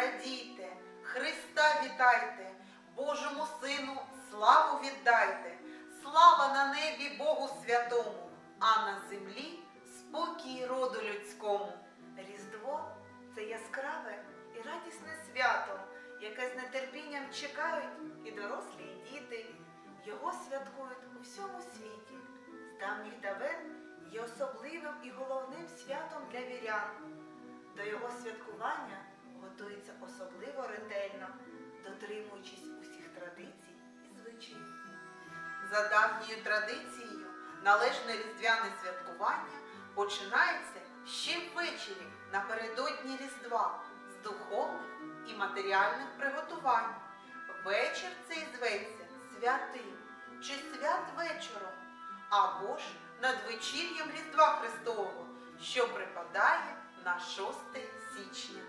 радійте, Христа вітайте, Божому Сину славу віддайте, слава на небі Богу святому, а на землі спокій роду людському. Різдво це яскраве і радісне свято, яке з нетерпінням чекають і дорослі, і діти. Його святкують у всьому світі. З давніх давен є особливим і головним святом для вірян. До його святкування За давньою традицією, належне різдвяне святкування починається ще ввечері напередодні Різдва з духовних і матеріальних приготувань. Вечір цей зветься святим чи святвечором, або ж надвечір'ям Різдва Христового, що припадає на 6 січня.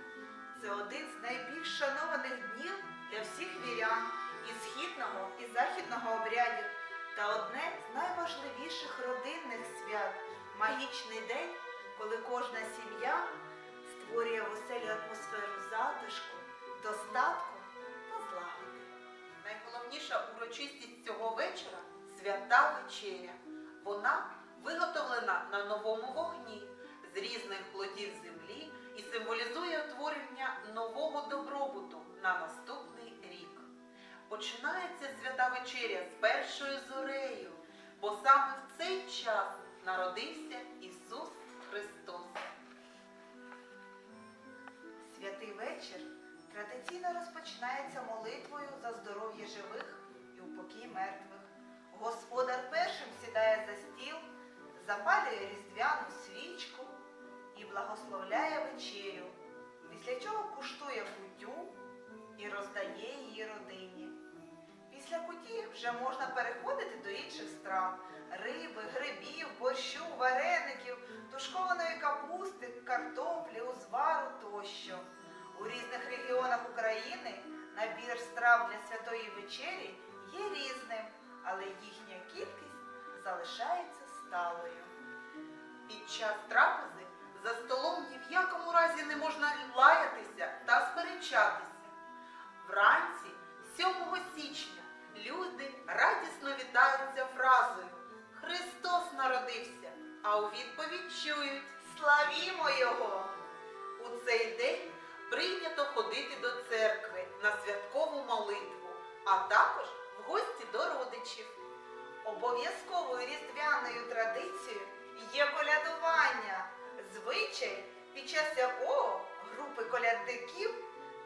Це один з найбільш шанованих днів для всіх вірян і східного і західного обрядів та одне з найважливіших родинних свят магічний день, коли кожна сім'я створює в оселі атмосферу затишку, достатку та злагоди. Найголовніша урочистість цього вечора свята вечеря. Вона виготовлена на новому вогні з різних плодів землі і символізує утворення нового добробуту на наступний. Починається свята вечеря з першою зорею, бо саме в цей час народився Ісус Христос. Святий вечір традиційно розпочинається молитвою за здоров'я живих і упокій мертвих. Господар першим сідає за стіл, запалює різдвяну свічку і благословляє вечерю, після чого куштує кутю і роздає її родині. Після куті вже можна переходити до інших страв риби, грибів, борщу, вареників, тушкованої капусти, картоплі, узвару тощо. У різних регіонах України набір страв для святої вечері є різним, але їхня кількість залишається сталою. Під час трапези за столом ні в якому разі не можна лаятися та сперечатися. Вранці, 7 січня, люди радісно вітаються фразою Христос народився, а у відповідь чують Славімо Його! У цей день прийнято ходити до церкви на святкову молитву, а також в гості до родичів. Обов'язковою різдвяною традицією є колядування, звичай, під час якого групи колядників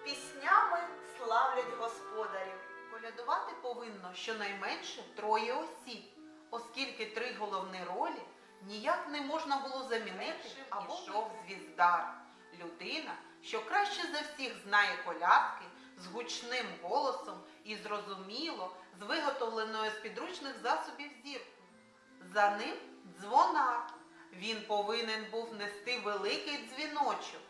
піснями славлять господарів. Колядувати повинно щонайменше троє осіб, оскільки три головні ролі ніяк не можна було замінити або йшов звіздар. Людина, що краще за всіх знає колядки, з гучним голосом і зрозуміло, з виготовленою з підручних засобів зіркою. За ним дзвонар. Він повинен був нести великий дзвіночок,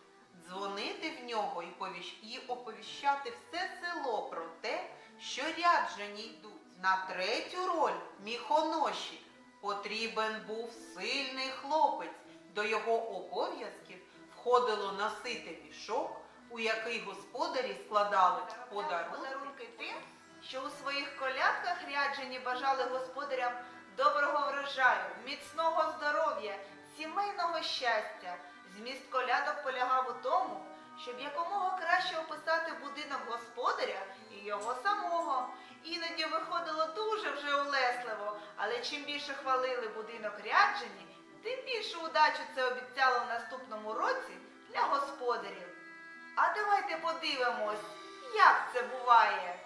дзвонити в нього і, і оповіщати все село про те, що ряджені йдуть. На третю роль міхоноші потрібен був сильний хлопець. До його обов'язків входило носити мішок, у який господарі складали подарунки тим, що у своїх колядках ряджені бажали господарям доброго врожаю, міцного здоров'я, сімейного щастя. Зміст колядок полягав у тому, щоб якомога краще описати будинок господаря і його самого. Іноді виходило дуже вже улесливо, але чим більше хвалили будинок ряджені, тим більшу удачу це обіцяло в наступному році для господарів. А давайте подивимось, як це буває.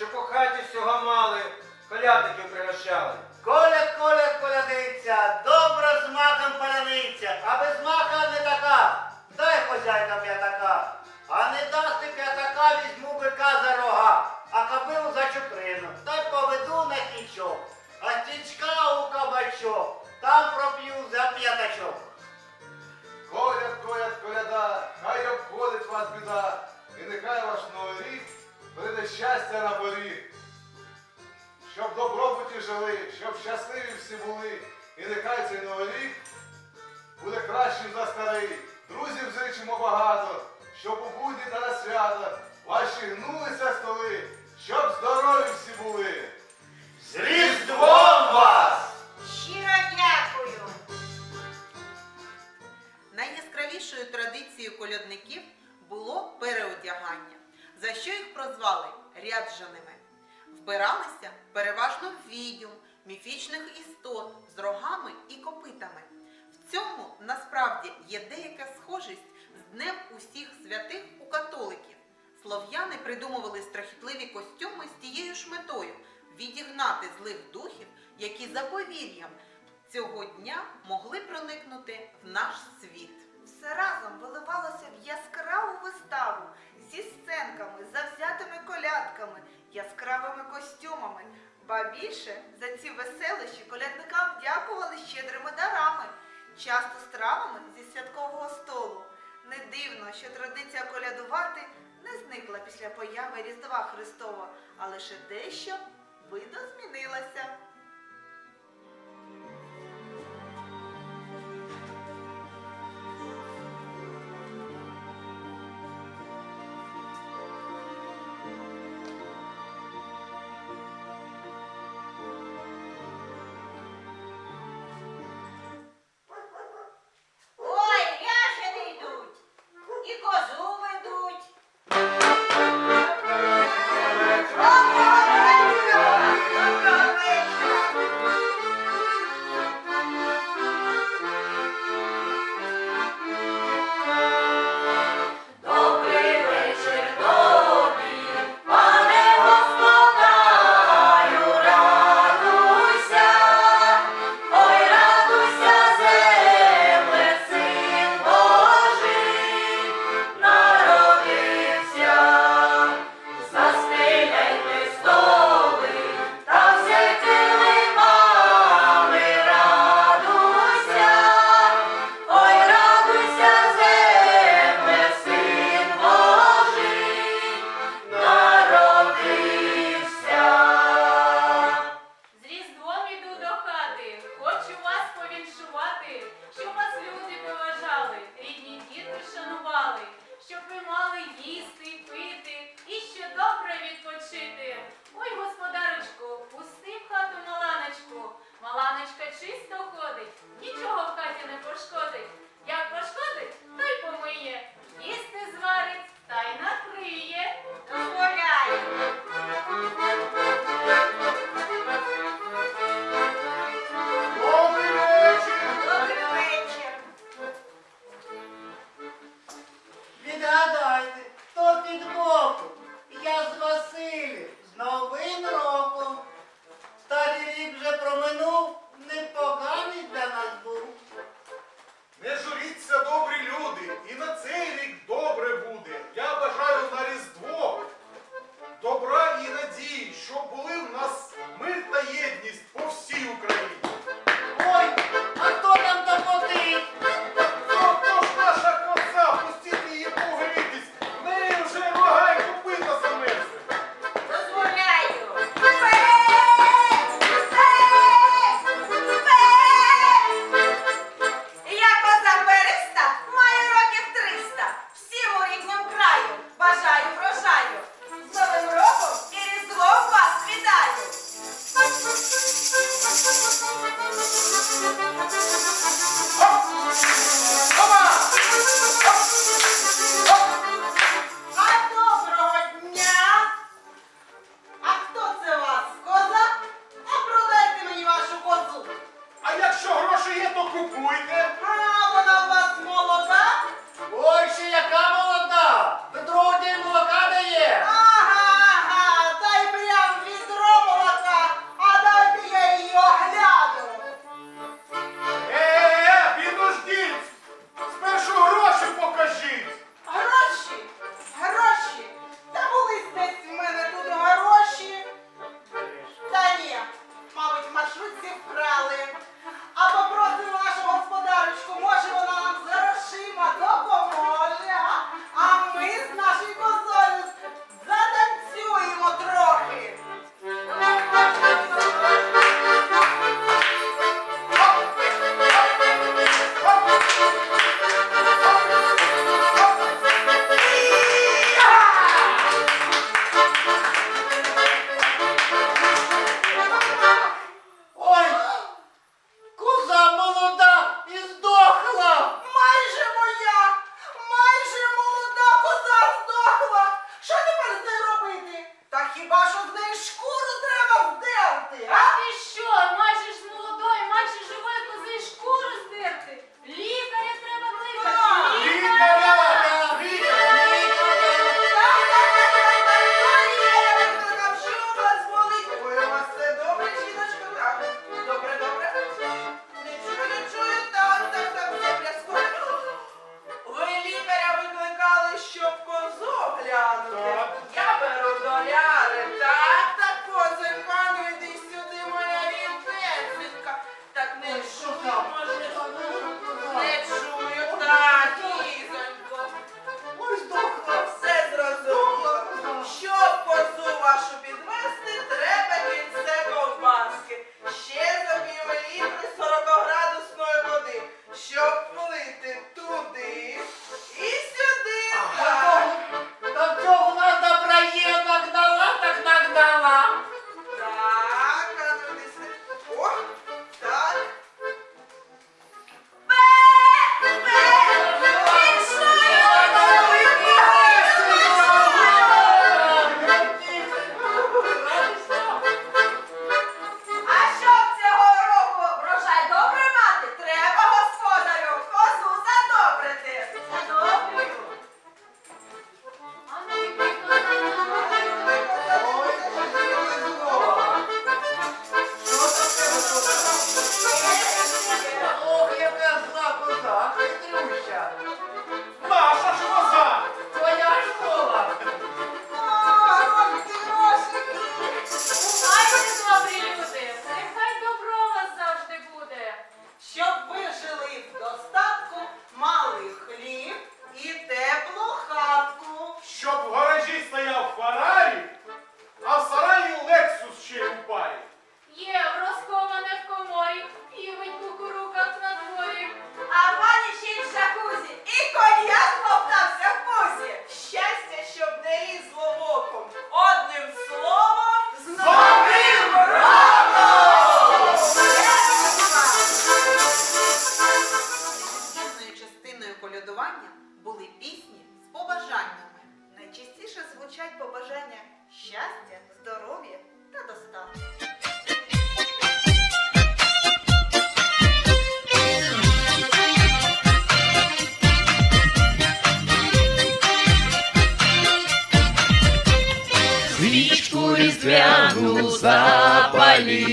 Народилася, по хаті всього жили, щоб щасливі всі були, і нехай цей новий рік буде кращим за старий. Друзів зичимо багато, щоб у будні та на свята ваші гнулися столи, щоб здорові всі були. З Різдвом вас! Щиро дякую! Найяскравішою традицією колядників було переодягання, за що їх прозвали ряджаними. Вбиралися переважно в відьом, міфічних істот з рогами і копитами. В цьому насправді є деяка схожість з Днем усіх святих у католиків. Слов'яни придумували страхітливі костюми з тією ж метою відігнати злих духів, які за повір'ям цього дня могли проникнути в наш світ. Все разом виливалося в яскраву виставу зі сценками, завзятими колядками, яскравими костюмами. Ба більше за ці веселищі колядникам дякували щедрими дарами, часто стравами зі святкового столу. Не дивно, що традиція колядувати не зникла після появи Різдва Христова, а лише дещо видозмінилася. Їсти, пити і ще добре відпочити. Ой, господарочку, пусти в хату маланочку. Маланочка чисто ходить, нічого в хаті не пошкодить.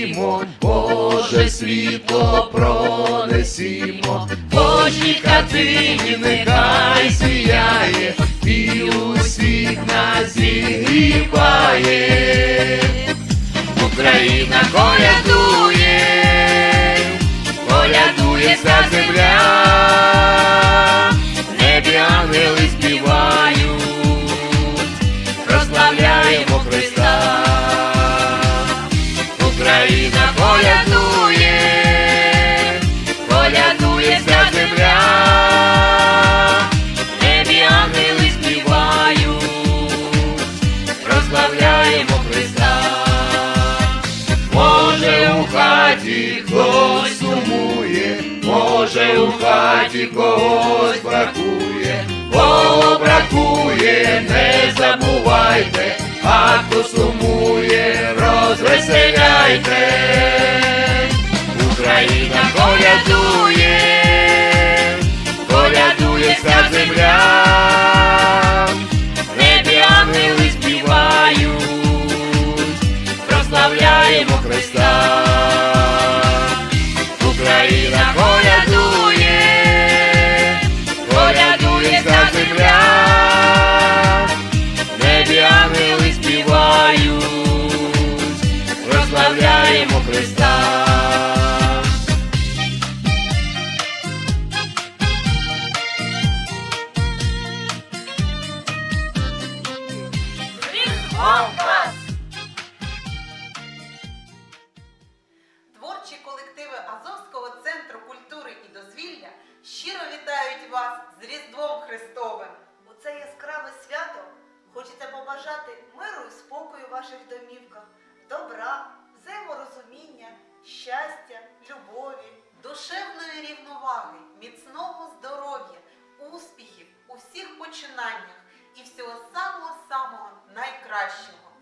Запалімо, Боже світло пронесімо, Божій хатині нехай сіяє, і усіх нас зігріває. Україна колядує, хтось сумує, може у хаті когось бракує, кого бракує, не забувайте, а хто сумує, розвеселяйте. Україна колядує, колядує вся земля, Христа. Україна Христовим. У це яскраве свято хочеться побажати миру і спокою в ваших домівках, добра, взаєморозуміння, щастя, любові. Душевної рівноваги, міцного здоров'я, успіхів у всіх починаннях і всього самого-самого найкращого.